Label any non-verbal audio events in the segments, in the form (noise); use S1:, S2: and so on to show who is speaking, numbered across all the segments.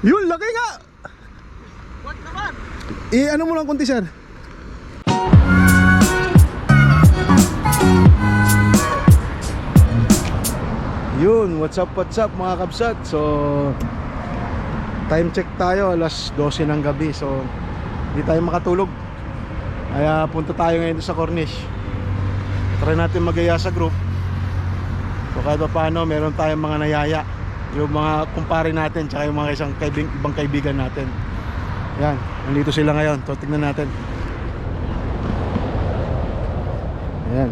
S1: Yun, laki nga!
S2: What naman?
S1: Eh, ano mo lang kunti, sir? Yun, what's up, what's up mga kabsat So, time check tayo, alas 12 ng gabi So, hindi tayo makatulog Kaya punta tayo ngayon sa Cornish Try natin magaya sa group So kahit pa paano, meron tayong mga nayaya Yung mga kumpare natin Tsaka yung mga isang kaibig, ibang kaibigan natin. Yan, nandito sila ngayon. So tingnan natin. Ayan.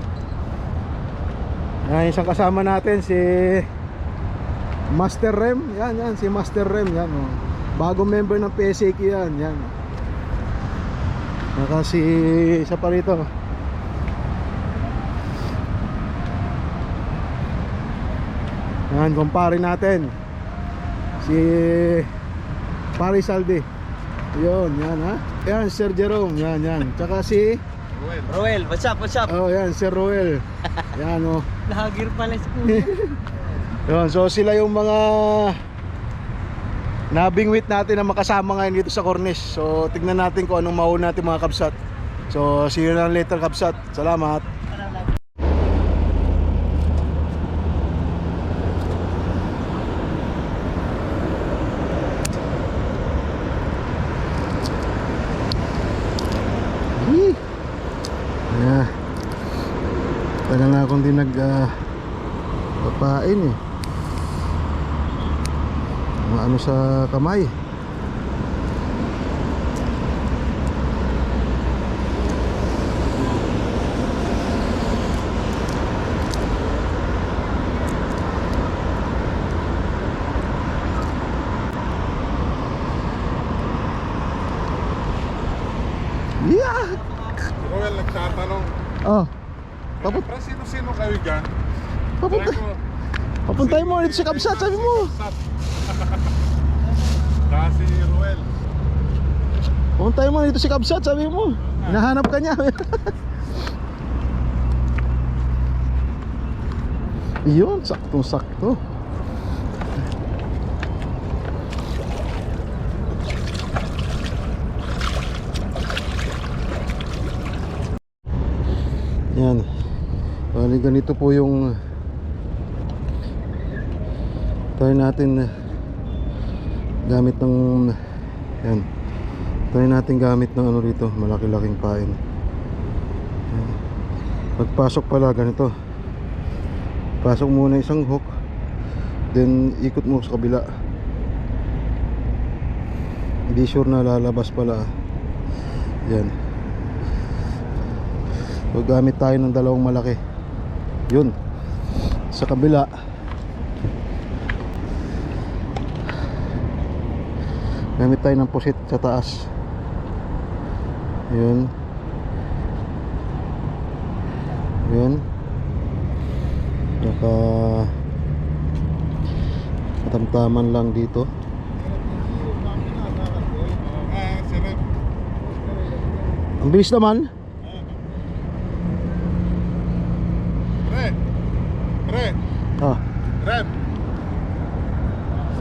S1: Yan, isang kasama natin si Master Rem. Yan, yan, si Master Rem. Yan, oh. Bagong member ng PSAQ yan. Yan. Naka si isa pa rito Yan, kumpare natin Si Paris Saldi Yun, yan ha Yan, Sir Jerome, yan, yan Tsaka si
S2: Roel, what's up, what's up?
S1: Oh, yan, Sir Roel Yan, oh (laughs)
S2: Nahagir pala si Kuya. (laughs)
S1: Yun, so sila yung mga nabingwit natin na makasama ngayon dito sa Cornish. So tignan natin kung anong mauna natin mga kabsat. So see you na later kabsat. Salamat. Yee. Yeah. Tagal na akong di nag ah, papain eh. Ano sa kamay Yeah!
S3: Roel nagtatanong,
S1: Oh, Paput
S3: Pero sino-sino kayo dyan?
S1: papunta,
S3: Sabi ko,
S1: ulit si Kabsat, sabi mo.
S3: Kasi Roel.
S1: Papuntay mo dito si Kabsat, sabi mo. Hinahanap ka niya. (laughs) Yun, saktong sakto. Yan. Bali ganito po yung tayo natin eh, gamit ng yan. Tayo natin gamit ng ano rito malaki-laking pain. Yan. pagpasok pala ganito. Pasok muna isang hook then ikot mo sa kabila. Hindi sure na lalabas pala yan. So gamit tayo ng dalawang malaki. Yun. Sa kabila gamit tayo ng pusit sa taas. Yun. Yun. Naka katamtaman lang dito. Ang bilis naman.
S3: Re. Re.
S1: ah.
S3: Rem.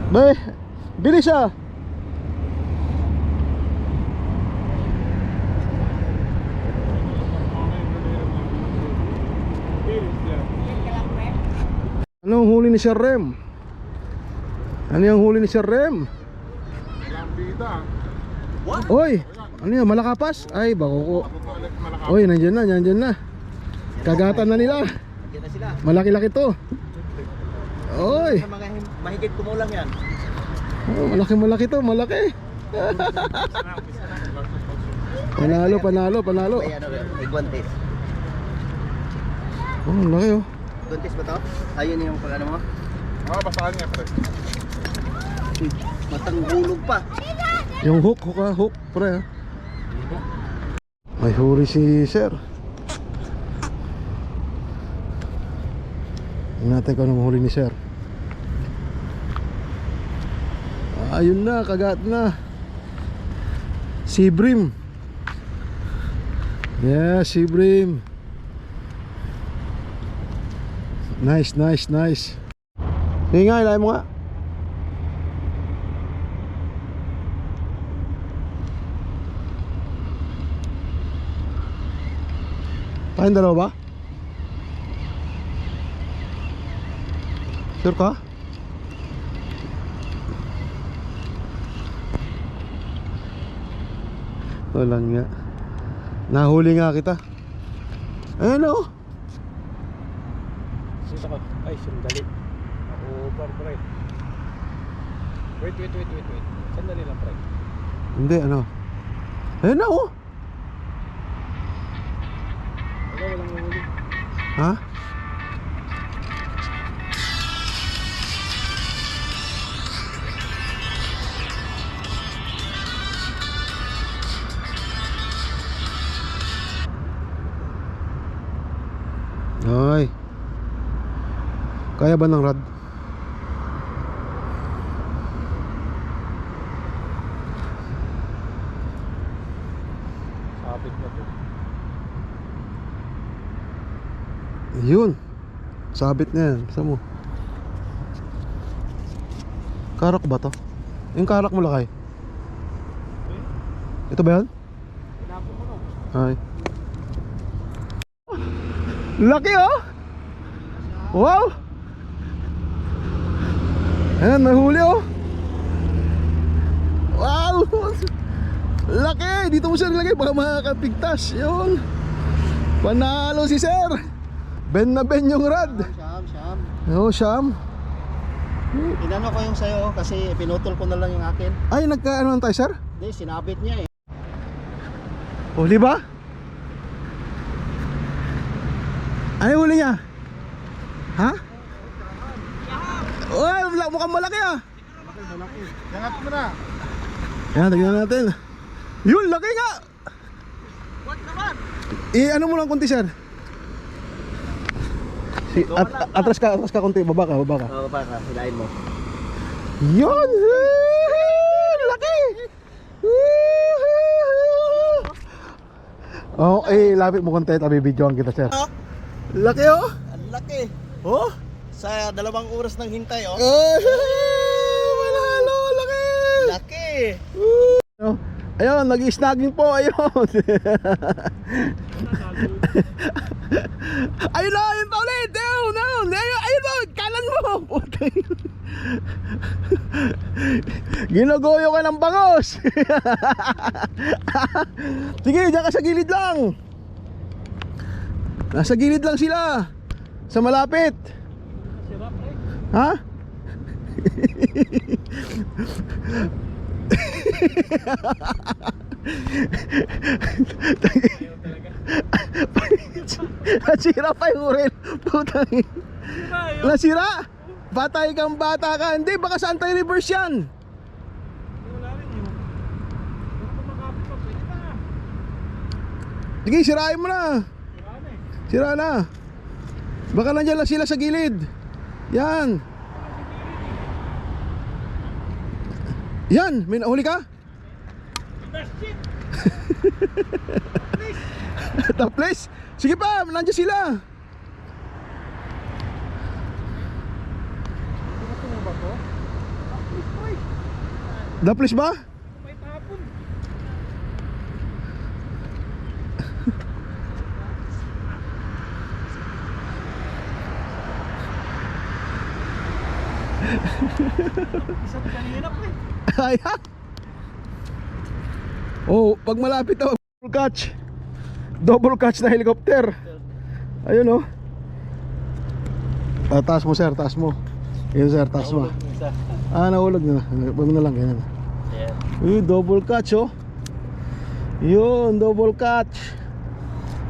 S1: be bilis ah Anong huli ni Sir Rem? Ano yung huli ni Sir Rem?
S3: Lambida.
S1: Oy, ano yan, malakapas? Ay, bako ko. Oy, nandyan na, nandyan na. Kagatan na nila. Malaki-laki to. Oy,
S2: mahigit kumulang yan.
S1: oh, malaki-malaki to, malaki. Panalo, panalo, panalo.
S2: Ano rin, may guantes.
S1: Oh, ang laki oh.
S2: Guantes ba to? Ayun yung pag ano mo?
S3: Ah, basahan niya, pre.
S2: Uy, matang hulog pa.
S1: Yung hook, hook ah, hook, pre ah. May huli si Sir. Tingnan natin kung anong huli ni Sir. Ayun na, kagat na. Sibrim. Yeah, Sibrim. Nice, nice, nice. Ingay, lahat mo nga. Tayong dalawa ba? Sure ka? Walang nga. Nahuli nga kita. Ayan o. Oh.
S4: Sisa ko. Ay, sandali. Over, pre. Wait, wait, wait, wait, wait. Sandali lang, pre.
S1: Hindi, ano. Ayan na o.
S4: Wala, walang mahuli.
S1: Ha? Kaya ba ng rad?
S4: Sabit na to.
S1: Yun. Sabit na yan. Saan mo? Karak ba to? Yung karak mo lakay? Ito ba yan? Ay. Laki oh! Wow! Ayan, nahuli oh! Wow! Laki! Dito mo siya nilagay baka makakapigtas. Yun! Panalo si sir! Ben na ben yung rad.
S2: Siyam, siyam.
S1: Oh, Sham.
S2: Inano ko yung sa'yo kasi pinutol ko na lang yung akin.
S1: Ay, nagkaano tayo sir?
S2: Hindi, sinabit niya eh.
S1: Huli ba? Ano huli niya? Ha? Uy, mukhang malaki ah.
S3: Yangat mo na.
S1: Yan, tignan natin. Yun, laki nga.
S2: What naman?
S1: Eh, ano mo lang konti, sir? Si, at, atras ka, atras ka konti, baba ka, baba ka.
S2: Oo, pa ka, hilain mo.
S1: Yun! Laki! Oh, eh, lapit mo konti, tabi videoan kita, sir. Laki oh!
S2: Ang laki.
S1: Oh!
S2: Sa dalawang oras ng hintay, oh.
S1: Ay, manalo, laki!
S2: Laki.
S1: Oh, Ayun, nag-snagging po, ayun. (laughs) ayun na, ayun pa ulit. Ayun, ayun, ayun, ayun mo, kanan mo. Putay. (laughs) Ginagoyo ka ng bangos. (laughs) Sige, diyan ka sa gilid lang. Nasa gilid lang sila. Sa malapit. Ha? Nasira pa yung urel. Putang. Nasira? Batay kang bata ka. Hindi, baka sa anti-reverse yan.
S4: Wala rin yun. Kung kumakapit pa, pwede na.
S1: Sige, sirain mo na.
S4: Sira na eh.
S1: Sira na. Baka nandiyan lang sila sa gilid. Yan. Yan, may nahuli ka? (laughs)
S4: It.
S1: Taples. Sige pa, nandiyan sila.
S4: Pre.
S1: Daples ba?
S4: May tapon. Isa kanina pre.
S1: Ayan. Oh, pag malapit na double catch. Double catch na helicopter. Ayun oh. Ah, taas mo sir, taas mo. Yun sir, taas mo. Ah, nahulog na. Huwag na lang, ganyan.
S2: Yeah.
S1: Uy, double catch oh. Yun, double catch.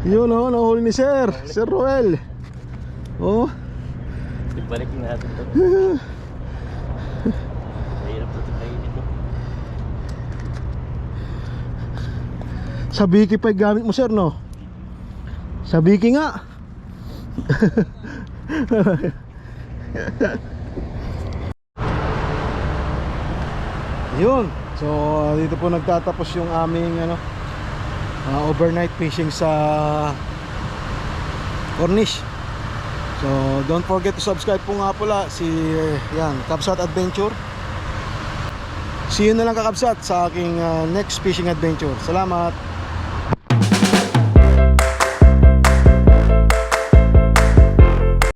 S1: Yun oh, nahuli ni sir. Sir Roel. Oh.
S2: Ibalik natin to. (laughs) Mahirap na ito kainin ito.
S1: Sa Biki pa gamit mo sir no? Sa Biki nga. (laughs) Yun. So dito po nagtatapos yung aming ano uh, Overnight fishing sa Cornish So don't forget to subscribe po nga pala Si yan Kapsat Adventure. See you na lang kakabsat sa aking uh, next fishing adventure. Salamat